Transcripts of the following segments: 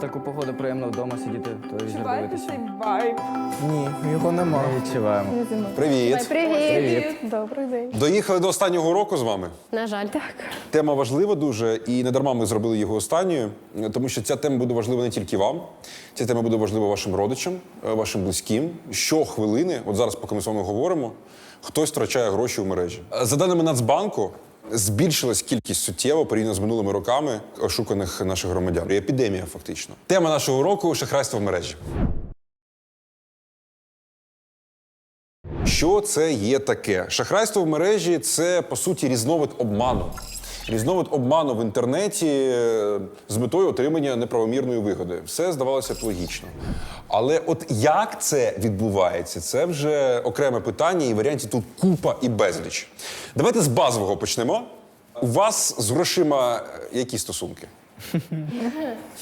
таку погоду приємно вдома сидіти, телевізор Відчуваєте дивитися. вайб? Ні, його нема. Ми відчуваємо. Привіт! Привіт. Добрий день. Доїхали до останнього року з вами. На жаль, так. Тема важлива дуже, і не дарма ми зробили його останньою, тому що ця тема буде важлива не тільки вам, ця тема буде важлива вашим родичам, е, вашим близьким. Щохвилини, от зараз, поки ми з вами говоримо, хтось втрачає гроші в мережі. Е, За даними Нацбанку, збільшилась кількість суттєво порівняно з минулими роками ошуканих наших громадян. Епідемія, фактично. Тема нашого року шахрайство в мережі. Що це є таке? Шахрайство в мережі це по суті різновид обману. Різновид обману в інтернеті е, з метою отримання неправомірної вигоди. Все здавалося б логічно. Але от як це відбувається, це вже окреме питання, і варіантів тут купа і безліч. Давайте з базового почнемо. У вас з грошима е, які стосунки?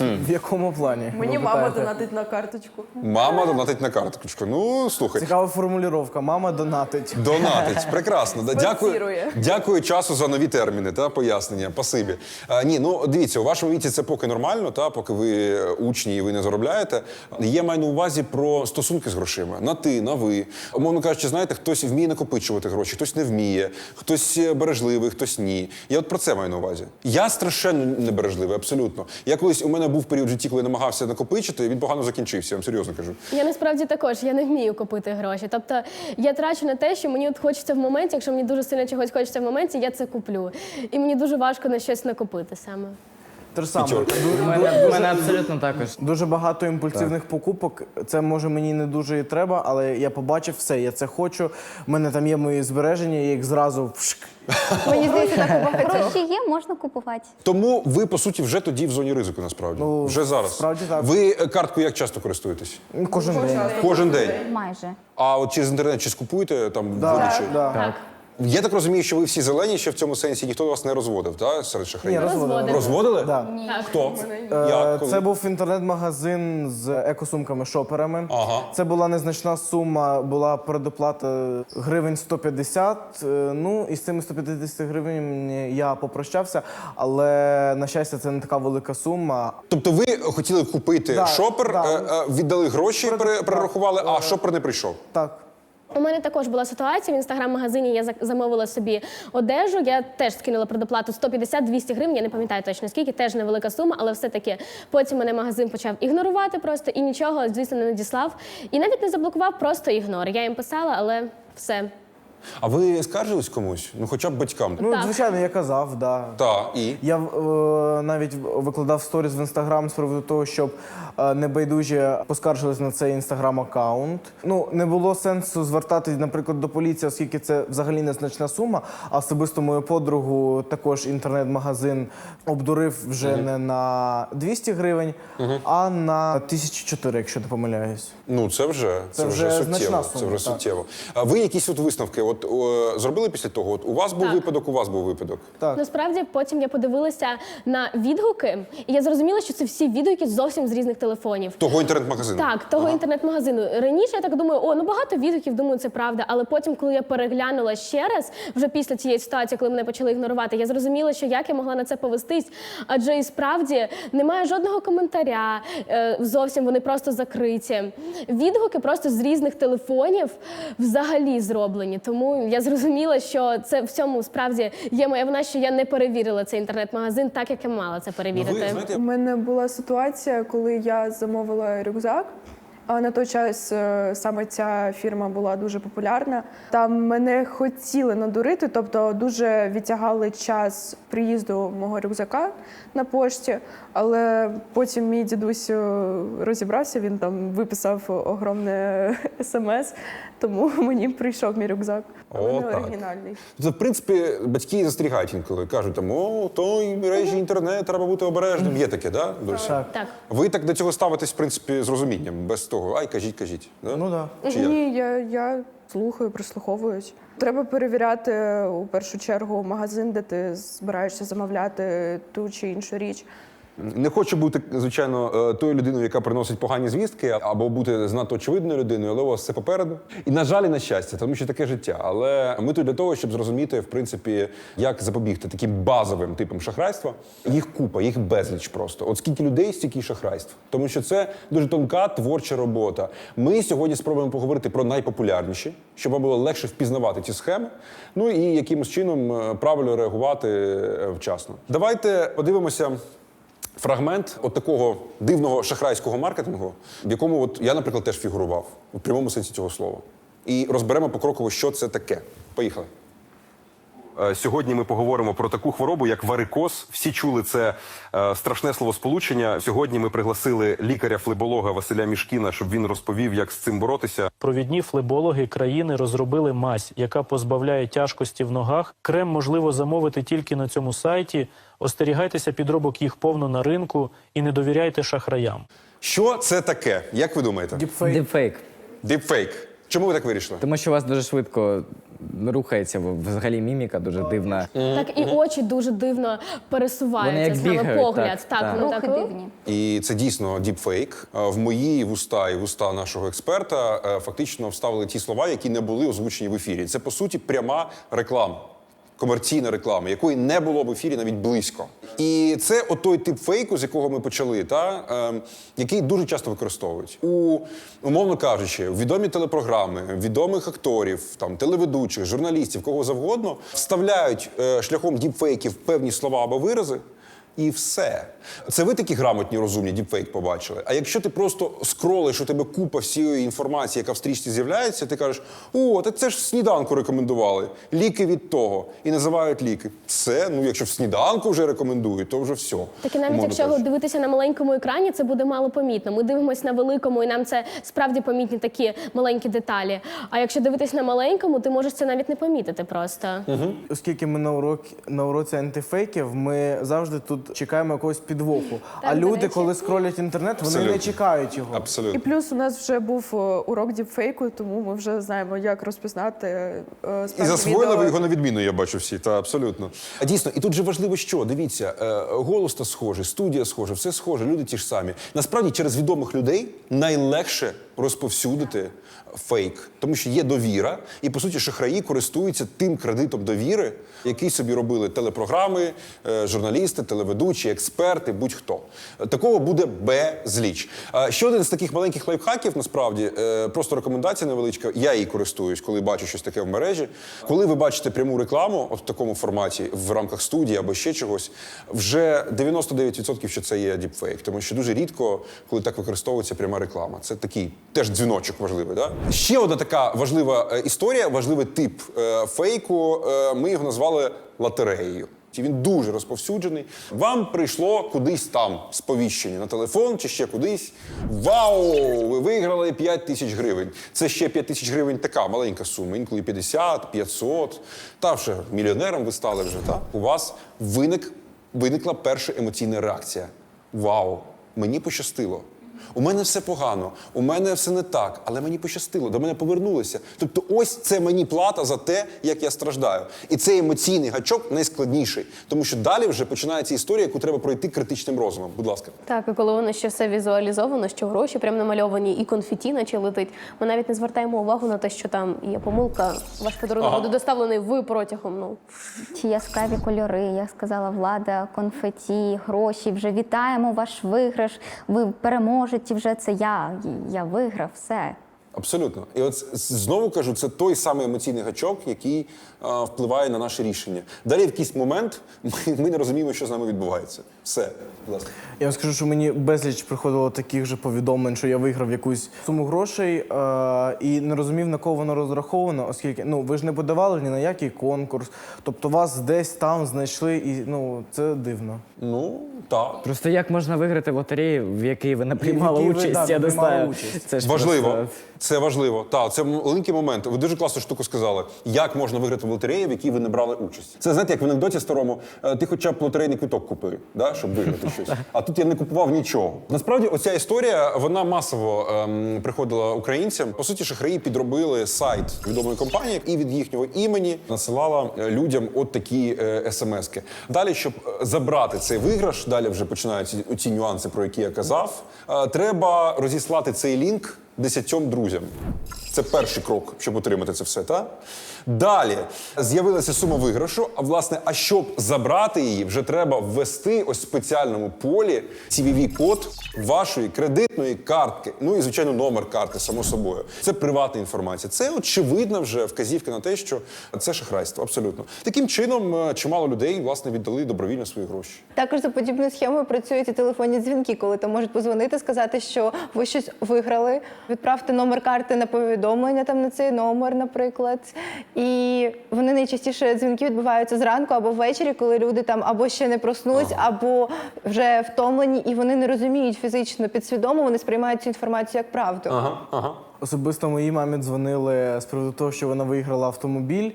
В якому плані? Мені Ви мама питаєте? донатить на карточку. Мама донатить на карточку. Ну, слухай. Цікава формулювання. Мама донатить. Донатить, прекрасно. Да, Дякую, Спонсірує. дякую часу за нові терміни та пояснення. Пасибі. А, ні, ну дивіться, у вашому віці це поки нормально, та поки ви е, учні і ви не заробляєте. Я маю на увазі про стосунки з грошима. На ти, на ви. Умовно кажучи, знаєте, хтось вміє накопичувати гроші, хтось не вміє, хтось е, бережливий, хтось ні. Я от про це маю на увазі. Я страшенно небережливий, абсолютно. Я колись у мене був період в житті, коли намагався накопичити, він погано закінчився. Я вам серйозно кажу. Я насправді також я не вмію купити гроші. Тобто я трачу на те, що мені от хочеться в моменті, якщо мені дуже сильно чогось хочеться в моменті, я це куплю. І мені дуже важко на щось накопити саме. Те ж саме. Ду- У мене, дуже- мене абсолютно також. Дуже багато імпульсивних покупок. Це може мені не дуже і треба, але я побачив все, я це хочу. У мене там є мої збереження, я їх зразу вшк. Мені здається, так у багатьох. Гроші є, можна купувати. Тому ви по суті вже тоді в зоні ризику, насправді. Ну, вже зараз. справді так. Ви е, карткою як часто користуєтесь? Кожен день. Кожен день. Майже. А от через інтернет щось купуєте там Да, видачі? да. Так. Я так розумію, що ви всі зелені, що в цьому сенсі ніхто вас не розводив, так? Серед Ні, шахраїв? розводили. Розводили. Розводили? Да. Хто? Е, Як? Коли? Це був інтернет-магазин з екосумками шоперами. Ага. Це була незначна сума, була передоплата гривень 150. Е, Ну і з цими 150 гривень я попрощався, але на щастя, це не така велика сума. Тобто ви хотіли купити Да, шопер, да. е, е, віддали гроші, Перед- пере- перерахували, а шопер не прийшов. Так. У мене також була ситуація в інстаграм-магазині. Я замовила собі одежу. Я теж скинула предоплату 150-200 гривень. Я не пам'ятаю точно скільки, теж невелика сума, але все-таки потім мене магазин почав ігнорувати просто і нічого, звісно, не надіслав. І навіть не заблокував, просто ігнор. Я їм писала, але все. А ви скаржились комусь? Ну хоча б батькам. Ну, Так. звичайно, я казав, да. Так, і. Я е, навіть викладав сторіс в інстаграм з приводу того, щоб е, небайдужі поскаржились на цей інстаграм-аккаунт. Ну не було сенсу звертатись, наприклад, до поліції, оскільки це взагалі незначна сума. А особисто мою подругу також інтернет-магазин обдурив вже не на 200 гривень, а на 1004, якщо не помиляюсь. Ну це вже це, Це вже, вже суттєво. значна це вже так. суттєво. А ви якісь от висновки? От о, зробили після того? От у вас був Так. випадок, у вас був випадок. Так. Насправді потім я подивилася на відгуки, і я зрозуміла, що це всі відгуки зовсім з різних телефонів. Того інтернет-магазину. Так, того інтернет-магазину. Раніше я так думаю, о, ну багато відгуків, думаю, це правда. Але потім, коли я переглянула ще раз, вже після цієї ситуації, коли мене почали ігнорувати, я зрозуміла, що як я могла на це повестись. Адже і справді немає жодного коментаря, е, зовсім вони просто закриті. Відгуки просто з різних телефонів взагалі зроблені. Тому я зрозуміла, що це в цьому справді є моя вина, що я не перевірила цей інтернет-магазин так, як я мала це Ну, перевірити. ви знаєте, У мене була ситуація, коли я замовила рюкзак. А на той час е, саме ця фірма була дуже популярна. Там мене хотіли надурити, тобто дуже відтягали час приїзду мого рюкзака на пошті. Але потім мій дідусь е, розібрався, він там виписав огромне смс, тому мені прийшов мій рюкзак. Але О, не так. оригінальний. Це, в принципі, батьки застерігають інколи. Кажуть, там, о, той мережі інтернет, треба бути обережним. Є таке, да? Досі? Так. Так. Ви так до цього ставитесь, в принципі, з розумінням, без того, ай, кажіть, кажіть. Да? Ну. Да. Чи як? Ні, я, я слухаю, прислуховуюсь. Треба перевіряти у першу чергу магазин, де ти збираєшся замовляти ту чи іншу річ. Не хочу бути, звичайно, е, тою людиною, яка приносить погані звістки, або бути знато очевидною людиною, але у вас все попереду. І на жаль, і на щастя, тому що таке життя. Але ми тут для того, щоб зрозуміти, в принципі, як запобігти таким базовим типам шахрайства. Їх купа, їх безліч просто. От скільки людей, стільки шахрайств. Тому що це дуже тонка творча робота. Ми сьогодні спробуємо поговорити про найпопулярніші, щоб вам було легше впізнавати ці схеми. Ну і якимось чином е, правильно реагувати е, вчасно. Давайте подивимося. Фрагмент от такого дивного шахрайського маркетингу, в якому от я, наприклад, теж фігурував у прямому сенсі цього слова. І розберемо покроково, що це таке. Поїхали. Е, Сьогодні ми поговоримо про таку хворобу, як варикоз. Всі чули це е, страшне словосполучення. Сьогодні ми пригласили лікаря-флеболога Василя Мішкіна, щоб він розповів, як з цим боротися. Провідні флебологи країни розробили мазь, яка позбавляє тяжкості в ногах. Крем можливо замовити тільки на цьому сайті. Остерігайтеся підробок їх повно на ринку і не довіряйте шахраям. Що це таке? Як ви думаєте? Діпфейк. Діпфейк. Діпфейк. Чому ви так вирішили? Тому що у вас дуже швидко рухається взагалі міміка, дуже дивна. Так і очі дуже дивно Вони пересуваються, як саме бігають, погляд. так, так. воно Рухи так, дивні. І це дійсно діпфейк. А В мої вуста і вуста нашого експерта е, фактично вставили ті слова, які не були озвучені в ефірі. Це по суті пряма реклама. Комерційна реклама, якої не було в ефірі навіть близько, і це отой тип фейку, з якого ми почали, та е, який дуже часто використовують у умовно кажучи, відомі телепрограми, відомих акторів, там телеведучих, журналістів, кого завгодно, вставляють е, шляхом діпфейків певні слова або вирази. І все. Це ви такі грамотні, розумні діпфейк побачили. А якщо ти просто скролиш, у тебе купа всієї інформації, яка в стрічці з'являється, ти кажеш: о, так це ж в сніданку рекомендували. Ліки від того. І називають ліки. Це, ну, якщо в сніданку вже рекомендують, то вже все. Так і навіть якщо кажучи. дивитися на маленькому екрані, це буде мало помітно. Ми дивимося на великому, і нам це справді помітні такі маленькі деталі. А якщо дивитись на маленькому, ти можеш це навіть не помітити просто. Оскільки ми на урок на уроці антифейків, ми завжди тут чекаємо якогось підвоху. а до люди, речі. коли скролять інтернет, вони Абсолютно. не чекають його. І Абсолютно. плюс у нас вже був е, урок діпфейку, тому ми вже знаємо, як розпізнати е, І справді засвоїли відео. ви його на відміну, я бачу всі. Та абсолютно. А дійсно, і тут же важливо, що дивіться, е, голос та схожий, студія схожа, все схоже, люди ті ж самі. Насправді, через відомих людей найлегше розповсюдити фейк, тому що є довіра, і по суті шахраї користуються тим кредитом довіри, який собі робили телепрограми, е, журналісти, телеведучі, експерти, будь-хто. Такого буде безліч. Ще один з таких маленьких лайфхаків, насправді, е, просто рекомендація невеличка. Я її користуюсь, коли бачу щось таке в мережі. Коли ви бачите пряму рекламу от в такому форматі в рамках студії або ще чогось, вже 99% що це є діпфейк, тому що дуже рідко, коли так використовується пряма реклама. Це такий теж дзвіночок важливий. Да? Ще одна така важлива е, історія, важливий тип е, фейку. е, Ми його назвали лотереєю. Він дуже розповсюджений. Вам прийшло кудись там сповіщення на телефон чи ще кудись. Вау! Ви виграли 5 тисяч гривень. Це ще 5 тисяч гривень така маленька сума, інколи 50, 500. Та вже мільйонером ви стали вже. Та? У вас виник, виникла перша емоційна реакція. Вау! Мені пощастило. У мене все погано, у мене все не так, але мені пощастило, до мене повернулися. Тобто, ось це мені плата за те, як я страждаю. І цей емоційний гачок найскладніший, тому що далі вже починається історія, яку треба пройти критичним розумом. Будь ласка. Так, і коли воно ще все візуалізовано, що гроші прям намальовані, і конфеті наче летить, ми навіть не звертаємо увагу на те, що там є помилка. Ваш подарунок буде доставлений в протягом. Ну Чи яскраві кольори, як сказала влада, конфеті, гроші. Вже вітаємо ваш виграш. Ви переможете, вже це я. Я виграв все. Абсолютно. І от знову кажу, це той самий емоційний гачок, який впливає на наше рішення. Далі в якийсь момент ми, ми не розуміємо, що з нами відбувається. Все, будь ласка. Я вам скажу, що мені безліч приходило таких же повідомлень, що я виграв якусь суму грошей е- і не розумів, на кого воно розраховано, оскільки ну ви ж не подавали ні на який конкурс. Тобто вас десь там знайшли, і ну це дивно. Ну так. Просто як можна виграти в лотереї, в якій ви не приймали якій ви, участь, я не знаю. участь. Це ж Важливо. просто- Це важливо. Так, це маленький момент. Ви дуже класну штуку сказали. Як можна виграти в лотереї, в якій ви не брали участь. Це знаєте, як в анекдоті старому, е, ти хоча б лотерейний квиток купив, да, щоб виграти щось. А тут я не купував нічого. Насправді, оця історія вона масово ем, приходила українцям. По суті, шахраї підробили сайт відомої компанії і від їхнього імені насилала е, людям от такі е, смски. Далі, щоб забрати цей виграш, далі вже починаються ці нюанси, про які я казав. е, треба розіслати цей лінк десятьом друзям. Це перший крок, щоб отримати це все. Та? Далі з'явилася сума виграшу. А власне, а щоб забрати її, вже треба ввести ось в спеціальному полі cvv код вашої кредитної картки. Ну і звичайно, номер картки, само собою. Це приватна інформація. Це очевидна вже вказівка на те, що це шахрайство. Абсолютно таким чином е, чимало людей власне віддали добровільно свої гроші. Також за подібною схемою працюють і телефонні дзвінки, коли там можуть позвонити, сказати, що ви щось виграли. Відправте номер карти на повідомлення там на цей номер, наприклад. І вони найчастіше дзвінки відбуваються зранку або ввечері, коли люди там або ще не проснулись, або вже втомлені, і вони не розуміють фізично підсвідомо, вони сприймають цю інформацію як правду. Ага, ага. Особисто моїй мамі дзвонили з приводу того, що вона виграла автомобіль.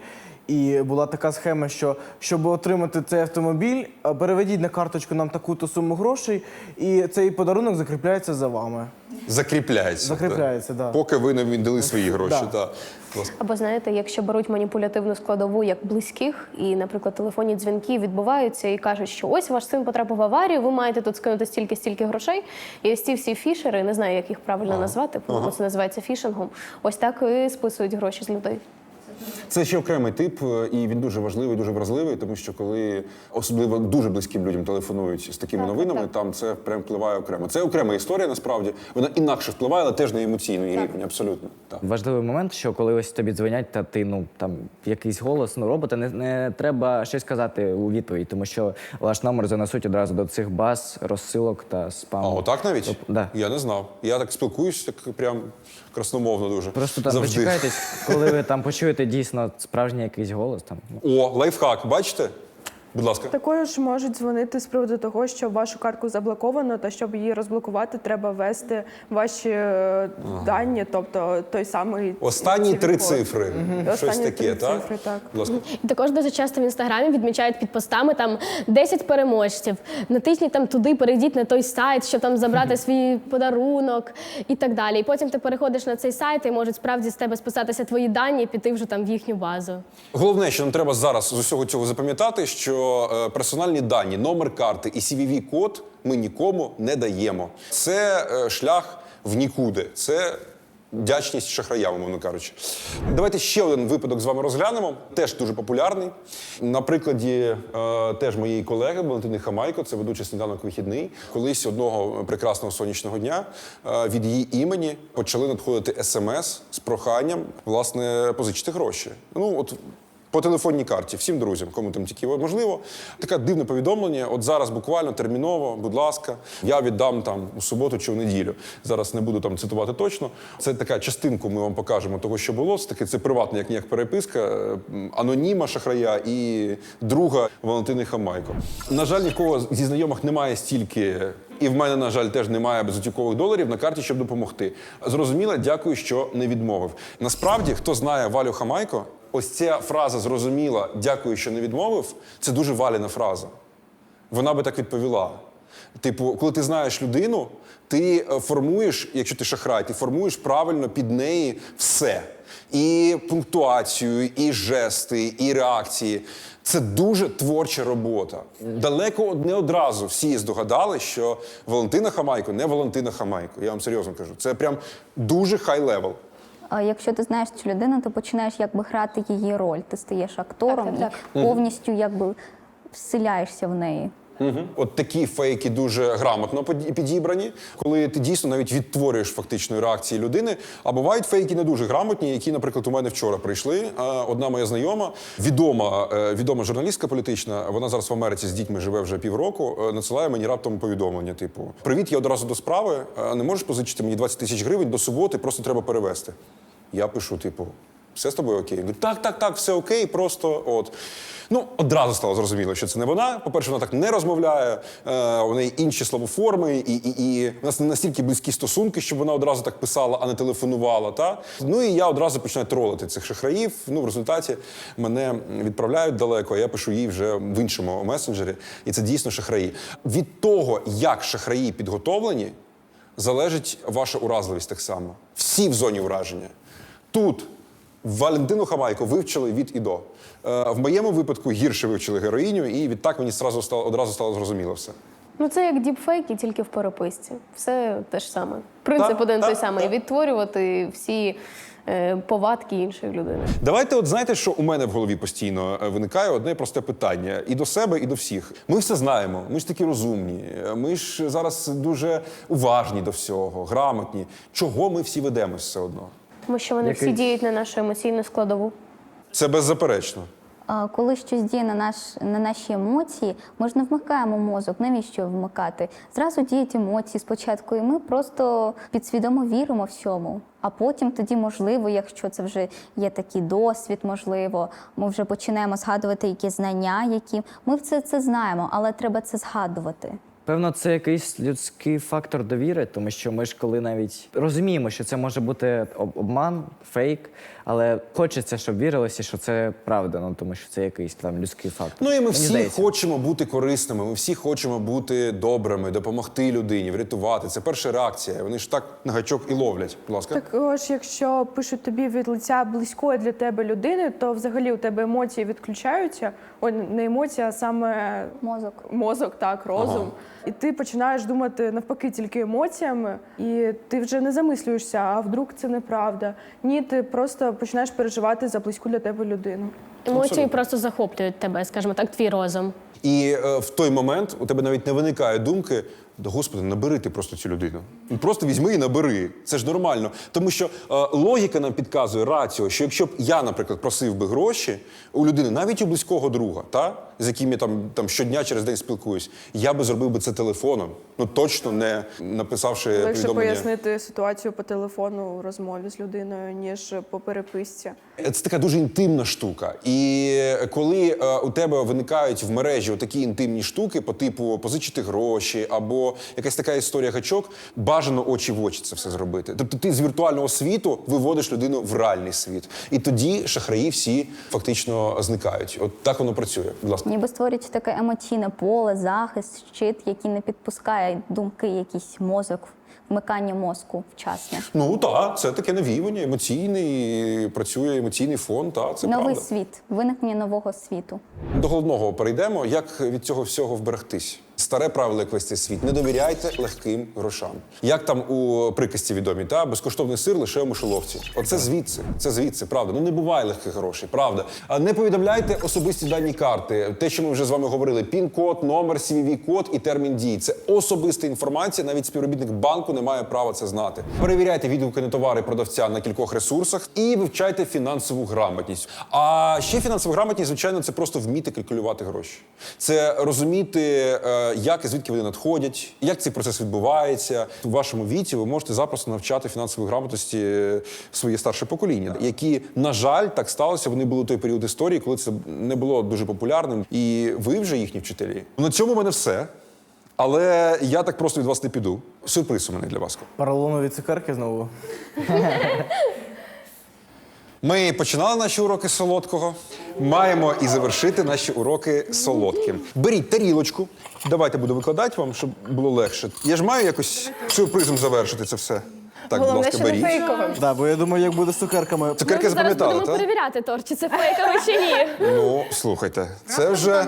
І була така схема, що щоб отримати цей автомобіль, е, переведіть на карточку нам таку-то суму грошей, і цей подарунок закріпляється за вами. Закріпляється. Закріпляється, да. Поки ви не віддали свої гроші. Да. Власне. Або знаєте, якщо беруть маніпулятивну складову як близьких, і, наприклад, телефонні дзвінки відбуваються і кажуть, що ось ваш син потрапив в аварію, ви маєте тут скинути стільки стільки грошей. І ось ці всі фішери, не знаю, як їх правильно назвати, по-моєму, це називається фішингом. Ось так і списують гроші з людей. Це ще окремий тип, е, і він дуже важливий, дуже вразливий, тому що коли особливо дуже близьким людям телефонують з такими новинами, там це прям впливає окремо. Це окрема історія, насправді вона інакше впливає, але теж на емоційний рівень. Абсолютно так. Важливий момент, що коли ось тобі дзвонять, та ти ну там якийсь голос, ну робота, не, не треба щось казати у відповідь, тому що ваш номер занесуть одразу до цих баз, розсилок та А отак навіть? Топ- да. Я не знав. Я так спілкуюсь, так прям красномовно дуже. Просто там Завжди. дочекайтесь, коли ви там почуєте дійсно справжній якийсь голос. Там О, лайфхак, бачите? Будь ласка. Також можуть дзвонити з приводу того, що вашу картку заблоковано, та щоб її розблокувати, треба ввести ваші е, дані, тобто той самий Останні три код. цифри. Щось Останні таке, три так? цифри, так. Будь ласка. І також дуже часто в інстаграмі відмічають під постами там 10 переможців. Натисніть там туди, перейдіть на той сайт, щоб там забрати свій подарунок і так далі. І потім ти переходиш на цей сайт і можуть справді з тебе списатися твої дані і піти вже там в їхню базу. Головне, що нам треба зараз з усього цього запам'ятати, що е, персональні дані, номер карти і cvv код ми нікому не даємо. Це е, шлях в нікуди. Це вдячність шахраям, умовно кажучи. Давайте ще один випадок з вами розглянемо. Теж дуже популярний. На прикладі е, теж моєї колеги Валентини Хамайко, це ведучий сніданок вихідний. Колись одного прекрасного сонячного дня е, від її імені почали надходити смс з проханням власне позичити гроші. Ну от по телефонній карті, всім друзям, кому там тільки можливо. Таке дивне повідомлення. От зараз буквально терміново, будь ласка, я віддам там у суботу чи в неділю. Зараз не буду там цитувати точно. Це така частинку. Ми вам покажемо того, що було. Це таки це приватна, як ніяк переписка аноніма шахрая і друга Валентини Хамайко. На жаль, нікого зі знайомих немає стільки. І в мене, на жаль, теж немає безготівкових доларів на карті, щоб допомогти. Зрозуміло, дякую, що не відмовив. Насправді, хто знає Валю Хамайко, ось ця фраза зрозуміла, дякую, що не відмовив. Це дуже валіна фраза. Вона би так відповіла. Типу, коли ти знаєш людину, ти е, формуєш, якщо ти шахрай, ти формуєш правильно під неї все. І пунктуацію, і жести, і реакції. Це дуже творча робота. Далеко не одразу всі здогадали, що Валентина Хамайко не Валентина Хамайко. Я вам серйозно кажу. Це прям дуже хай левел. А Якщо ти знаєш цю людину, ти починаєш якби грати її роль. Ти стаєш актором Так, так, і повністю якби вселяєшся в неї. Угу. От такі фейки дуже грамотно підібрані, коли ти дійсно навіть відтворюєш фактичної реакції людини. А бувають фейки не дуже грамотні, які, наприклад, у мене вчора прийшли. Одна моя знайома, відома, е, відома журналістка політична, вона зараз в Америці з дітьми живе вже півроку. е, Надсилає мені раптом повідомлення: типу: Привіт, я одразу до справи. е, Не можеш позичити мені 20 тисяч гривень до суботи, просто треба перевести. Я пишу, типу. Все з тобою окей? Він так, так, так, все окей, просто от. Ну, одразу стало зрозуміло, що це не вона. По-перше, вона так не розмовляє, е, у неї інші словоформи, і, і, і у нас не настільки близькі стосунки, щоб вона одразу так писала, а не телефонувала. Та? Ну і я одразу починаю тролити цих шахраїв. Ну, в результаті мене відправляють далеко, а я пишу їй вже в іншому месенджері. І це дійсно шахраї. Від того, як шахраї підготовлені, залежить ваша уразливість так само. Всі в зоні ураження. Тут Валентину Хамайко вивчили від і до. Е, В моєму випадку гірше вивчили героїню, і відтак мені зразу стало, одразу стало зрозуміло все. Ну це як діпфейки, тільки в переписці. Все те ж саме. Принцип Так, один той так, самий. Відтворювати всі е, повадки іншої людини. Давайте, от знаєте, що у мене в голові постійно е, виникає одне просте питання і до себе, і до всіх. Ми все знаємо, ми ж такі розумні, е, ми ж зараз дуже уважні до всього, грамотні. Чого ми всі ведемось все одно? Тому що вони всі Який- діють на нашу емоційну складову. Це беззаперечно. А, Коли щось діє на, наш, на наші емоції, ми ж не вмикаємо мозок. Навіщо вмикати? Зразу діють емоції спочатку, і ми просто підсвідомо віримо всьому. А потім тоді, можливо, якщо це вже є такий досвід, можливо, ми вже починаємо згадувати якісь знання, які ми все це знаємо, але треба це згадувати. Певно, це якийсь людський фактор довіри, тому що ми ж коли навіть розуміємо, що це може бути обман, фейк, але хочеться, щоб вірилося, що це правда, ну тому що це якийсь там людський фактор. Ну і ми всі здається. хочемо бути корисними, ми всі хочемо бути добрими, допомогти людині, врятувати. Це перша реакція. Вони ж так на гачок і ловлять. Будь ласка. Також, якщо пишуть тобі від лиця близької для тебе людини, то взагалі у тебе емоції відключаються. Ой, не емоції, а саме Мозок. мозок, так, розум. І ти починаєш думати навпаки тільки емоціями, і ти вже не замислюєшся, а вдруг це неправда. Ні, ти просто починаєш переживати за близьку для тебе людину. Емоції Абсолютно. просто захоплюють тебе, скажімо так, твій розум. І е, в той момент у тебе навіть не виникає думки. Да господи, набери ти просто цю людину. Ну, Просто візьми і набери. Це ж нормально. Тому що е, логіка нам підказує раціо, що якщо б я, наприклад, просив би гроші у людини, навіть у близького друга, та, з яким я там, там щодня через день спілкуюсь, я би зробив би це телефоном. Ну точно не написавши Легше повідомлення. пояснити ситуацію по телефону у розмові з людиною, ніж по переписці. Це така дуже інтимна штука. І коли е, у тебе виникають в мережі такі інтимні штуки, по типу позичити гроші або якась така історія гачок, бажано очі в очі це все зробити. Тобто ти з віртуального світу виводиш людину в реальний світ. І тоді шахраї всі фактично зникають. От так воно працює. Будь ласка. Ніби створюється таке емоційне поле, захист, щит, який не підпускає думки, якийсь мозок, вмикання мозку вчасне. Ну так, це таке навіювання, емоційний, працює емоційний фон. Та, це Новий правда. світ, виникнення нового світу. До головного перейдемо. Як від цього всього вберегтись? Старе правило, як весь цей світ. Не довіряйте легким грошам. Як там у приказці відомі, та безкоштовний сир лише у мишоловці. Оце звідси. Це звідси, правда. Ну не буває легких грошей, правда. А не повідомляйте особисті дані карти. Те, що ми вже з вами говорили: пін-код, номер, CVV-код і термін дії. Це особиста інформація. Навіть співробітник банку не має права це знати. Перевіряйте відгуки на товари продавця на кількох ресурсах і вивчайте фінансову грамотність. А ще фінансова грамотність, звичайно, це просто вміти калькулювати гроші. Це розуміти, е, як і звідки вони надходять, як цей процес відбувається. У вашому віці ви можете запросто навчати фінансової грамотності е, своє старше покоління, які, на жаль, так сталося. Вони були у той період історії, коли це не було дуже популярним. І ви вже їхні вчителі. На цьому в мене все. Але я так просто від вас не піду. Сюрприз у мене для вас. Паралонові цукерки знову. Ми починали наші уроки з солодкого. Маємо і завершити наші уроки солодким. Беріть тарілочку. Давайте буду викладати вам, щоб було легше. Я ж маю якось сюрпризом завершити це все. Так, будь Головне, ласка, що не беріть. фейковим. Да, бо я думаю, як буде з цукерками. Цукерки Ми зараз запам'ятали, будемо так? перевіряти торт, чи це фейковий чи ні. Ну, слухайте, це вже,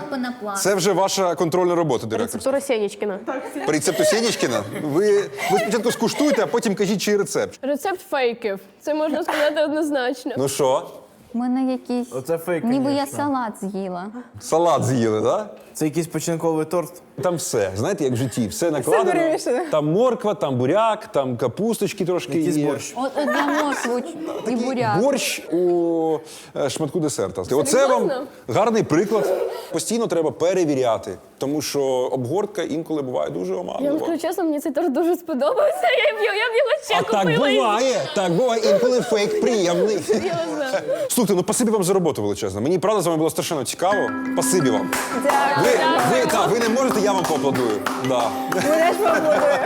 це вже ваша контрольна робота, директор. Рецептура Сєнічкіна. По рецепту Сєнічкіна ви, ви спочатку скуштуйте, а потім кажіть, чий рецепт. Рецепт фейків. Це можна сказати однозначно. Ну що, Мене якийсь Оце фейк, ніби я конечно. салат з'їла. салат з'їли, так? Це якийсь починковий торт. Там все, знаєте, як в житті, все накладено. перемішане. там морква, там буряк, там капусточки трошки. Якийсь є. борщ. От, і буряк. борщ у е, шматку десерта. Оце вам гарний приклад. постійно треба перевіряти, тому що обгортка інколи буває дуже Я вам оманлива. скажу чесно, мені це теж дуже сподобався. Я б його, я б його ще А так купила. і буває, так буває, інколи фейк приємний. з'їла. Слухайте, ну спасибі вам за роботу величезно. Мені правда з вами було страшенно цікаво. Спасибі вам. Ви, ви, та, ви не можете, я вам поаплодую. Да. Мене ж поаплодуємо.